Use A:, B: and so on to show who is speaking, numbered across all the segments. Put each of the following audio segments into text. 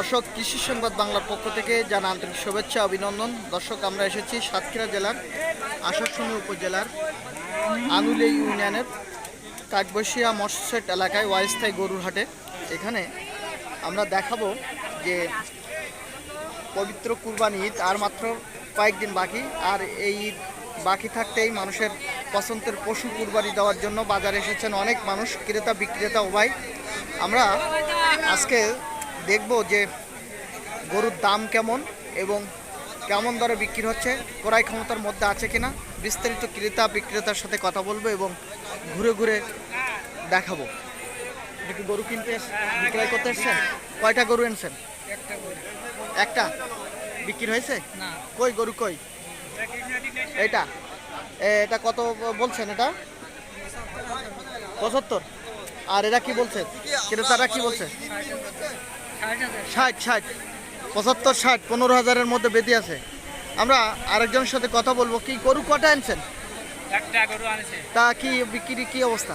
A: দর্শক, কৃষি সংবাদ বাংলার পক্ষ থেকে জানা আন্তরিক শুভেচ্ছা, অভিনন্দন। দর্শক, আমরা এসেছি সাতক্ষীরা জেলার আশাশুনি উপজেলার আনুলে ইউনিয়নের কাঠবসিয়া মৎস্যেট এলাকায় ওয়াইস্থায় গরুর হাটে। এখানে আমরা দেখাবো যে পবিত্র কুরবানি ঈদ আর মাত্র কয়েকদিন বাকি, আর এই ঈদ বাকি থাকতেই মানুষের পছন্দের পশু কুরবানি দেওয়ার জন্য বাজারে এসেছেন অনেক মানুষ, ক্রেতা, বিক্রেতা উভয়। আমরা আজকে দেখব যে গরুর দাম কেমন এবং কেমন দরে বিক্রি হচ্ছে ক্রয় ক্ষমতার মধ্যে আছে কিনা বিস্তারিত ক্রেতা বিক্রেতার সাথে কথা বলব এবং ঘুরে ঘুরে দেখাবো। কি গরু কিনতে বিক্রয় করতে এসছেন? কয়টা গরু এনেছেন? একটা? বিক্রি হয়েছে? কই গরু কই? এটা? এটা কত বলছেন এটা? পঁচাত্তর। আর এরা কি বলছে? ক্রেতারা কি বলছে?
B: ষাট
A: ষাট। পঁচাত্তর ষাট পনেরো হাজারের মধ্যে বেঁধে আছে। আমরা আরেকজনের সাথে কথা বলব কি গরু কটা আনছেন?
B: একটা গরু আনছে।
A: তা কি বিক্রি কি অবস্থা?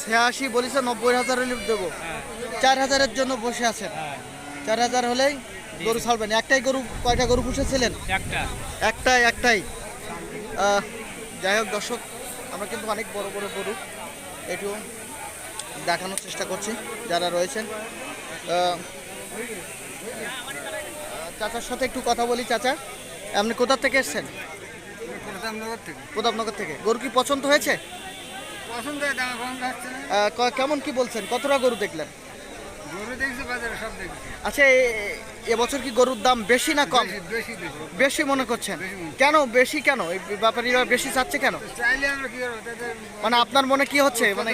B: ছিয়াশি বলিছে নব্বই হাজার
A: হলে দেবো।
B: হ্যাঁ।
A: চার হাজারের জন্য বসে আছেন।
B: হ্যাঁ।
A: চার হাজার হলেই গরু ছাড়বেন। একটাই গরু কয়টা গরু পুষেছিলেন?
B: একটা।
A: একটাই একটাই। যাই হোক দর্শক আমরা কিন্তু অনেক বড় বড় গরু। একটু দেখানোর চেষ্টা করছি যারা রয়েছেন। চাচার সাথে একটু কথা বলি চাচা। আপনি কোথা থেকে এসছেন?
C: প্রতাপনগর থেকে।
A: গরু কি পছন্দ হয়েছে?
C: হয়
A: কেমন কি বলছেন? কতটা গরু দেখলেন? আচ্ছা এবছর কি গরুর দাম বেশি না কম?
C: বেশি
A: মনে করছেন? কেন বেশি কেন? এই ব্যাপারীরা বেশি চাচ্ছে কেন? মানে আপনার মনে কি হচ্ছে? মানে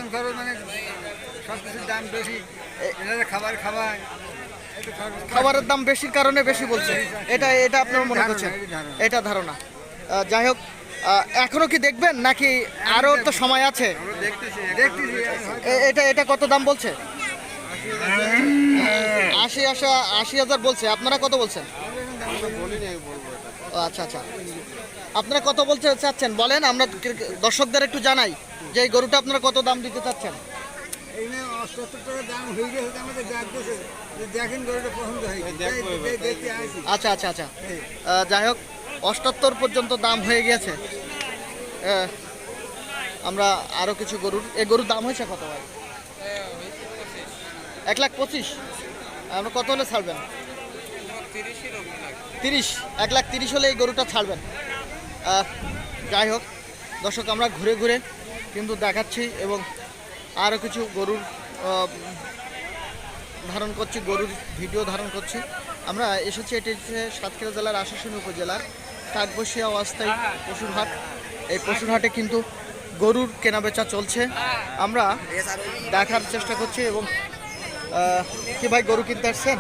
C: সব কিছুর দাম বেশি খাবার
A: খাবারের দাম বেশির কারণে বেশি বলছে এটা এটা আপনার মনে করছেন? এটা ধারণা। যাই হোক এখনও কি দেখবেন নাকি আরও তো সময় আছে? এটা এটা কত দাম বলছে? আশি আশা আশি হাজার বলছে। আপনারা কত বলছেন? ও আচ্ছা আচ্ছা। আপনারা কত বলতে চাচ্ছেন? বলেন আমরা দর্শকদের একটু জানাই যে এই গরুটা আপনারা কত দাম দিতে চাচ্ছেন? আচ্ছা আচ্ছা আচ্ছা। যাই হোক অষ্টাত্তর পর্যন্ত দাম হয়ে গেছে। আমরা আরও কিছু গরুর এই গরুর দাম হয়েছে কত ভাই? এক লাখ পঁচিশ। আমরা কত হলে ছাড়বেন? তিরিশ। এক লাখ তিরিশ হলে এই গরুটা ছাড়বেন। যাই হোক দর্শক আমরা ঘুরে ঘুরে কিন্তু দেখাচ্ছি এবং আরও কিছু গরুর ধারণ করছি, গরুর ভিডিও ধারণ করছি। আমরা এসেছি, এটি হচ্ছে সাতক্ষীরা জেলার আশাশুনি উপজেলার কাকবসিয়া অস্থায়ী পশুরহাট। এই পশুরহাটে কিন্তু গরুর কেনাবেচা চলছে। আমরা দেখার চেষ্টা করছি এবং কি ভাই গরু কিনতে আসছেন?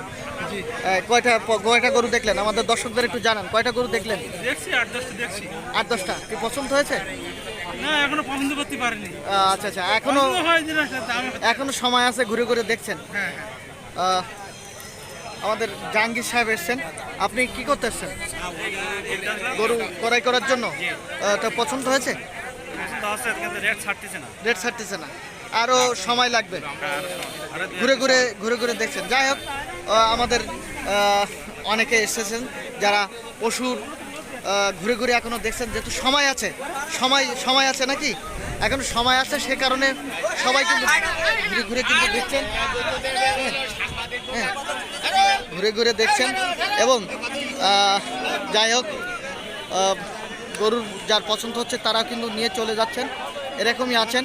A: কয়টা কয়টা গরু দেখলেন? আমাদের দর্শকদের একটু জানান। কয়টা গরু দেখলেন?
B: দেখছি আট দশটা দেখছি।
A: আট দশটা। কি পছন্দ হয়েছে?
B: না এখনও পছন্দ করতে পারিনি।
A: আচ্ছা আচ্ছা। এখনও
B: হয়
A: এখনও সময় আছে ঘুরে ঘুরে দেখছেন।
B: হ্যাঁ
A: আমাদের জাহাঙ্গীর সাহেব এসছেন। আপনি কি করতে এসছেন? গরু ক্রয় করার জন্য? তো পছন্দ হয়েছে?
B: পছন্দ রেট ছাড়তেছে না।
A: রেট ছাড়তেছে না। আরও সময় লাগবে। ঘুরে ঘুরে ঘুরে ঘুরে দেখছেন। যাই হোক আমাদের অনেকে এসেছেন যারা পশুর ঘুরে ঘুরে এখনও দেখছেন যেহেতু সময় আছে সময় সময় আছে নাকি? এখন সময় আছে সে কারণে সবাই কিন্তু ঘুরে ঘুরে কিন্তু দেখছেন। হ্যাঁ, ঘুরে ঘুরে দেখছেন এবং যাই হোক গরুর যার পছন্দ হচ্ছে তারা কিন্তু নিয়ে চলে যাচ্ছেন। এরকমই আছেন।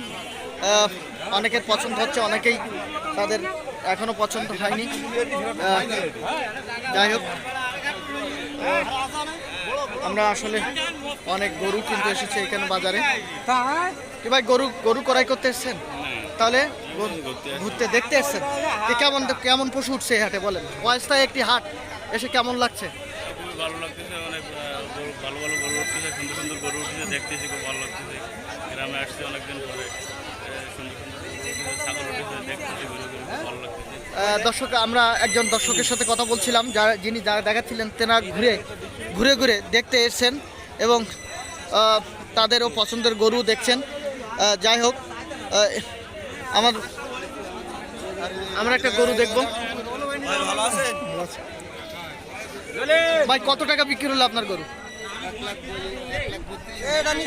A: অনেকের পছন্দ হচ্ছে, অনেকেই তাদের এখনও পছন্দ হয়নি। যাই হোক আমরা আসলে অনেক গরু কিনতে এসেছি এখানে বাজারে। কি ভাই, গরু গরু ক্রয় করতে এসছেন? তাহলে ঘুরতে দেখতে এসছেন? কেমন কেমন পশু উঠছে এই হাটে বলেন? ওয়াইস্তায় একটি হাট, এসে কেমন লাগছে?
D: ভালো লাগতেছে, অনেক ভালো ভালো গরু উঠতেছে, সুন্দর সুন্দর গরু উঠতেছে, দেখতেছি, খুব ভালো লাগতেছে। গ্রামে আসছে অনেকদিন পরে।
A: দর্শক আমরা একজন দর্শকের সাথে কথা বলছিলাম যারা যিনি যারা দেখাচ্ছিলেন তেনা ঘুরে ঘুরে ঘুরে দেখতে এসছেন এবং তাদেরও পছন্দের গরু দেখছেন। যাই হোক আমার আমরা একটা গরু দেখব। ভাই কত টাকা বিক্রি হলো আপনার গরু?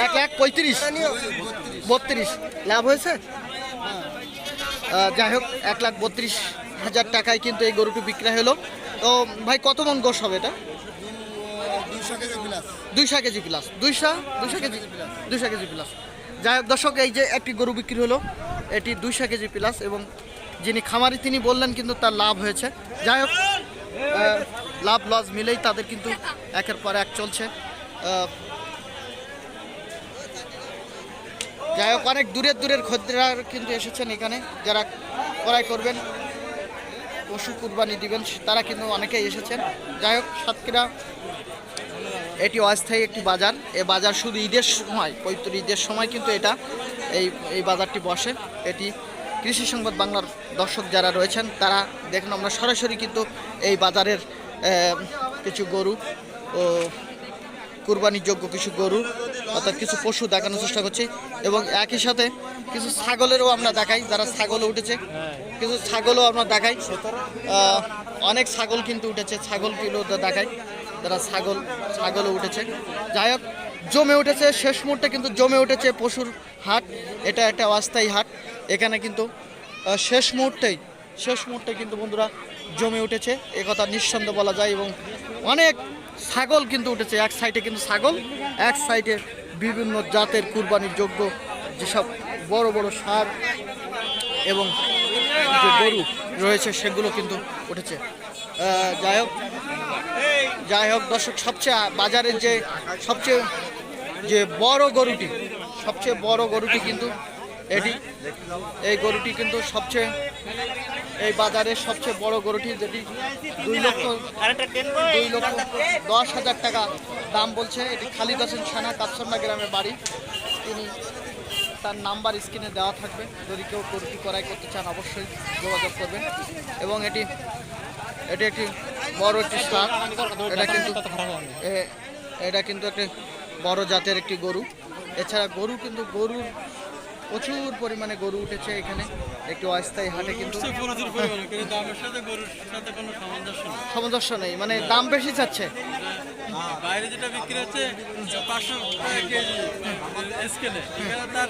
A: এক লাখ পঁয়ত্রিশ। বত্রিশ। লাভ হয়েছে? যাই হোক, এক লাখ বত্রিশ হাজার টাকায় কিন্তু এই গরুটি বিক্রি হলো। তো ভাই, কত মন গোস হবে এটা? দুইশো কেজি প্লাস দুইশো? দুইশো কেজি? দুইশো কেজি প্লাস যাই হোক, দর্শক, এই যে একটি গরু বিক্রি হলো, এটি দুইশো কেজি প্লাস এবং যিনি খামারি, তিনি বললেন কিন্তু তার লাভ হয়েছে। যাই হোক লাভ লস মিলেই তাদের কিন্তু একের পর এক চলছে। যাই হোক, অনেক দূরের দূরের খদ্দেরা কিন্তু এসেছেন এখানে। যারা ক্রয় করবেন, পশু কুরবানি দিবেন তারা কিন্তু অনেকেই এসেছেন। যাই হোক, সাতক্ষীরা, এটি অস্থায়ী একটি বাজার। এ বাজার শুধু ঈদের সময়, পবিত্র ঈদের সময় কিন্তু এটা এই এই বাজারটি বসে। এটি কৃষি সংবাদ বাংলার দর্শক যারা রয়েছেন, তারা দেখুন, আমরা সরাসরি কিন্তু এই বাজারের কিছু গরু ও যোগ্য কিছু গরু, অর্থাৎ কিছু পশু দেখানোর চেষ্টা করছি। এবং একই সাথে কিছু ছাগলেরও আমরা দেখাই, যারা ছাগলও উঠেছে। কিছু ছাগলও আমরা দেখাই। অনেক ছাগল কিন্তু উঠেছে, ছাগল কিলো দেখাই, যারা ছাগল, ছাগলও উঠেছে। যাই হোক, জমে উঠেছে, শেষ মুহূর্তে কিন্তু জমে উঠেছে পশুর হাট। এটা একটা অস্থায়ী হাট। এখানে কিন্তু শেষ মুহূর্তেই, শেষ মুহূর্তে কিন্তু বন্ধুরা জমে উঠেছে। কথা নিঃসন্দেহে বলা যায় এবং অনেক ছাগল কিন্তু উঠেছে, এক সাইডে কিন্তু ছাগল, এক সাইডে বিভিন্ন জাতের কুরবানির যোগ্য যেসব বড় বড় সার এবং যে গরু রয়েছে সেগুলো কিন্তু উঠেছে। যাই হোক যাই হোক দর্শক, সবচেয়ে বাজারের যে সবচেয়ে যে বড় গরুটি, সবচেয়ে বড় গরুটি কিন্তু এটি। এই গরুটি কিন্তু সবচেয়ে এই বাজারের সবচেয়ে বড় গরুটি যেটি দুই লক্ষ দুই লক্ষ দশ হাজার টাকা দাম বলছে, এটি খালিদ হোসেন সানা কাপসন্না গ্রামের বাড়ি। তিনি তার নাম্বার স্ক্রিনে দেওয়া থাকবে। যদি কেউ গরুটি করাই করতে চান, অবশ্যই যোগাযোগ করবেন। এবং এটি এটি একটি বড় একটি সার। এটা কিন্তু এটা কিন্তু একটি বড় জাতের একটি গরু। এছাড়া গরু কিন্তু গরুর প্রচুর পরিমাণে গরু উঠেছে এখানে। একটি অস্থায়ী হাটে কিন্তু
B: সামঞ্জস্য নেই।
A: মানে দাম বেশি চাচ্ছে।
B: বাইরে যেটা বিক্রি হচ্ছে পাঁচশো কেজি স্কেলে এখানে তার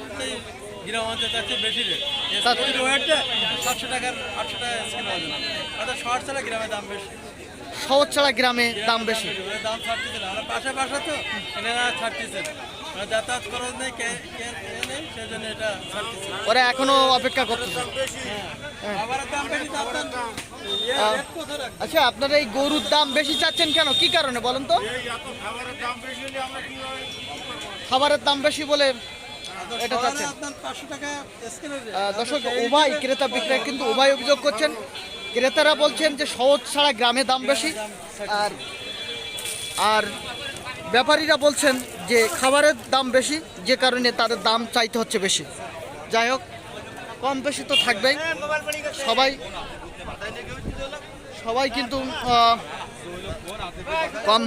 B: গ্রাম অঞ্চলে তার চেয়ে বেশি রেট
A: তা-
B: স্কেলের ওয়েটটা সাতশো টাকার আটশো টাকা স্কেল ওজন। অর্থাৎ শহর ছাড়া গ্রামে দাম বেশি।
A: শহর ছাড়া গ্রামে দাম বেশি।
B: দাম ছাড়তেছে না। আমরা পাশে পাশে তো এনারা ছাড়তেছে মানে যাতায়াত খরচ নেই নেই এটা
A: ওরা এখনও অপেক্ষা করতেছে।
B: খাবারের দাম বেশি তার দাম ইয়ে?
A: আচ্ছা আপনারা এই গরুর দাম বেশি চাচ্ছেন কেন? কি কারণে বলেন তো? খাবারের দাম বেশি বলে এটা
B: শহরে
A: চাচ্ছেন। দর্শক উভয় ক্রেতা বিক্রেতা কিন্তু উভয় অভিযোগ করছেন। ক্রেতারা বলছেন যে শহর ছাড়া গ্রামে দাম বেশি। আর আর ব্যাপারীরা বলছেন যে খাবারের দাম বেশি, যে কারণে তাদের দাম চাইতে হচ্ছে বেশি। যাই হোক, কম বেশি তো থাকবেই। সবাই সবাই কিন্তু কম।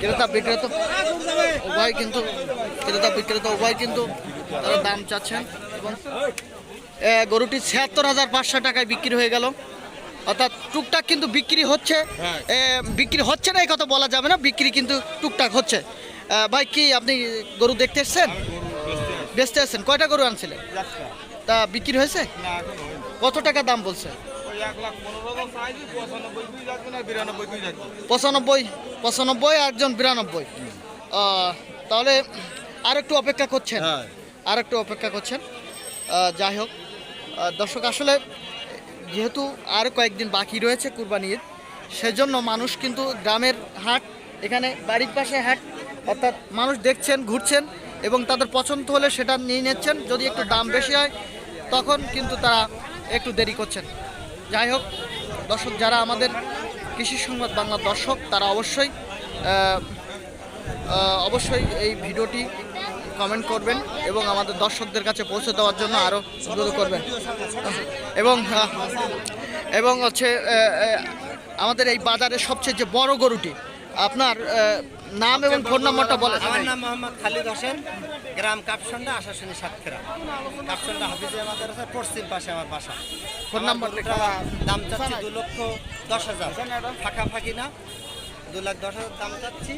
A: ক্রেতা বিক্রেতা উভয় কিন্তু ক্রেতা বিক্রেতা উভয় কিন্তু তারা দাম চাচ্ছেন। এবং গরুটি ছিয়াত্তর হাজার পাঁচশো টাকায় বিক্রি হয়ে গেল। অর্থাৎ টুকটাক কিন্তু বিক্রি হচ্ছে। বিক্রি হচ্ছে না এই কথা বলা যাবে না বিক্রি কিন্তু টুকটাক হচ্ছে। ভাই কি আপনি গরু দেখতে এসছেন? বেচতে এসছেন কয়টা গরু আনছিলেন? তা বিক্রি হয়েছে? কত টাকা দাম বলছে? পঁচানব্বই পঁচানব্বই একজন বিরানব্বই। তাহলে আর একটু অপেক্ষা করছেন। আর একটু অপেক্ষা করছেন। যাই হোক। দর্শক আসলে যেহেতু আর কয়েকদিন বাকি রয়েছে কুরবানি ঈদ, সেজন্য মানুষ কিন্তু গ্রামের হাট, এখানে বাড়ির পাশে হাট, অর্থাৎ মানুষ দেখছেন, ঘুরছেন এবং তাদের পছন্দ হলে সেটা নিয়ে নিচ্ছেন। যদি একটু দাম বেশি হয়, তখন কিন্তু তারা একটু দেরি করছেন। যাই হোক, দর্শক যারা আমাদের কৃষি সংবাদ বাংলা দর্শক, তারা অবশ্যই অবশ্যই এই ভিডিওটি কমেন্ট করবেন এবং আমাদের দর্শকদের কাছে পৌঁছে দেওয়ার জন্য আরও অনুরোধ করবেন। এবং এবং হচ্ছে আমাদের এই বাজারের সবচেয়ে যে বড় গরুটি আপনার নাম এবং ফোন নম্বরটা বলেন।
E: আমার নাম মোহাম্মদ খালিদ হোসেন গ্রাম কাপসন্ডা আশাশুনি সাতক্ষীরা। কাপসন্ডা হাফিজে আমাদের আছে পশ্চিম পাশে আমার বাসা।
A: ফোন নাম্বার
E: গরুটা দাম চাচ্ছি দু লক্ষ দশ হাজার। ফাঁকা ফাঁকি না। দু লাখ দশ হাজার দাম চাচ্ছি।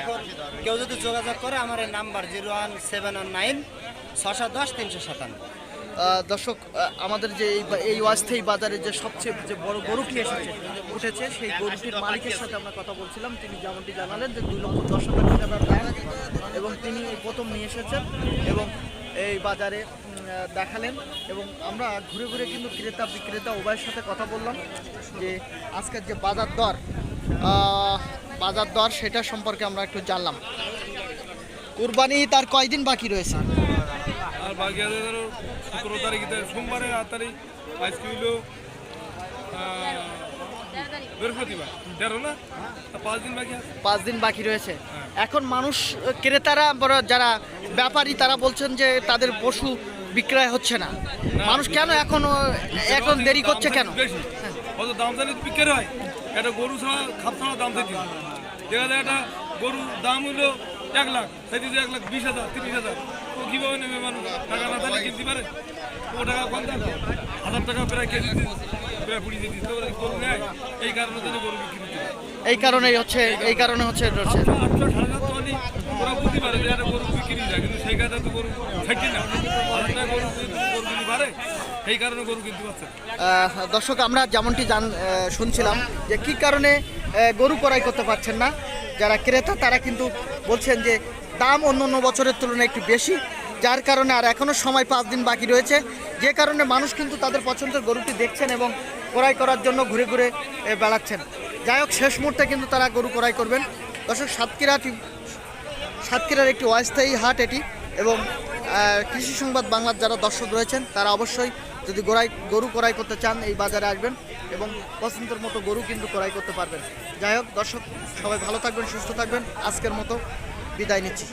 E: এখন কেউ যদি যোগাযোগ করে, আমার এই number zero one seven one nine ছশো দশ তিনশো সাতান্ন।
A: দর্শক আমাদের যে এই অস্থায়ী বাজারে যে সবচেয়ে, যে বড় গরুটি এসেছে, উঠেছে, সেই গরুটির মালিকের সাথে আমরা কথা বলছিলাম। তিনি যেমনটি জানালেন যে দুই লক্ষ দশ হাজার টাকা দাম এবং তিনি প্রথম নিয়ে এসেছেন এবং এই বাজারে দেখালেন এবং আমরা ঘুরে ঘুরে কিন্তু ক্রেতা বিক্রেতা উভয়ের সাথে কথা বললাম যে আজকের যে বাজার দর বাজার দর সেটা সম্পর্কে আমরা একটু জানলাম। কুরবানি তার কয়দিন বাকি রয়েছে?
F: আর বাকি আছে ধরো সতেরো তারিখে সোমবারে আট তারিখ আজকে হইল বৃহস্পতিবার তেরো না? পাঁচ দিন বাকি আছে।
A: পাঁচ দিন বাকি রয়েছে। এখন মানুষ ক্রেতারা বড় যারা ব্যাপারী তারা বলছেন যে তাদের পশু বিক্রয় হচ্ছে না। মানুষ কেন এখন এখন দেরি করছে কেন?
F: দাম বিক্রি হয়। একটা গরু ছাড়া খাপ ছাড়া দাম হয়। দেখা যায় একটা গরুর দাম হইল এক লাখ যে এক লাখ বিশ হাজার তিরিশ হাজার। ও কীভাবে নেবে মানুষ? টাকা না তাহলে কিনতে পারে? ও টাকা কম দাম। হাজার টাকা প্রায় কেজি প্রায় পুড়িয়ে দিতে তো গরু নেয়। এই কারণে জন্য গরু বিক্রি করতে
A: এই কারণেই হচ্ছে এই কারণে হচ্ছে হচ্ছে।
F: আটশো সাড়ে সাতশো ওরা বুঝতে পারে যে একটা গরু বিক্রি যায় কিন্তু সেই কারণে তো গরু থাকি না। হাজার টাকা গরু গরু কিনি পারে? কারণে গরু কিনতে পারছে না।
A: আহ, দর্শক আমরা যেমনটি জান শুনছিলাম যে কি কারণে গরু ক্রয় করতে পারছেন না। যারা ক্রেতা তারা কিন্তু বলছেন যে দাম অন্য অন্য বছরের তুলনায় একটু বেশি যার কারণে আর এখনও সময় পাঁচ দিন বাকি রয়েছে। যে কারণে মানুষ কিন্তু তাদের পছন্দের গরুটি দেখছেন এবং ক্রয় করার জন্য ঘুরে ঘুরে বেড়াচ্ছেন। যাই হোক শেষ মুহূর্তে কিন্তু তারা গরু ক্রয় করবেন। দর্শক সাতক্ষীরা সাতক্ষীরার একটি অস্থায়ী হাট এটি এবং কৃষি সংবাদ বাংলার যারা দর্শক রয়েছেন তারা অবশ্যই যদি গোড়াই, গরু ক্রয় করতে চান, এই বাজারে আসবেন এবং পছন্দের মতো গরু কিন্তু ক্রয় করতে পারবেন। যাই হোক, দর্শক, সবাই ভালো থাকবেন, সুস্থ থাকবেন। আজকের মতো বিদায় নিচ্ছি।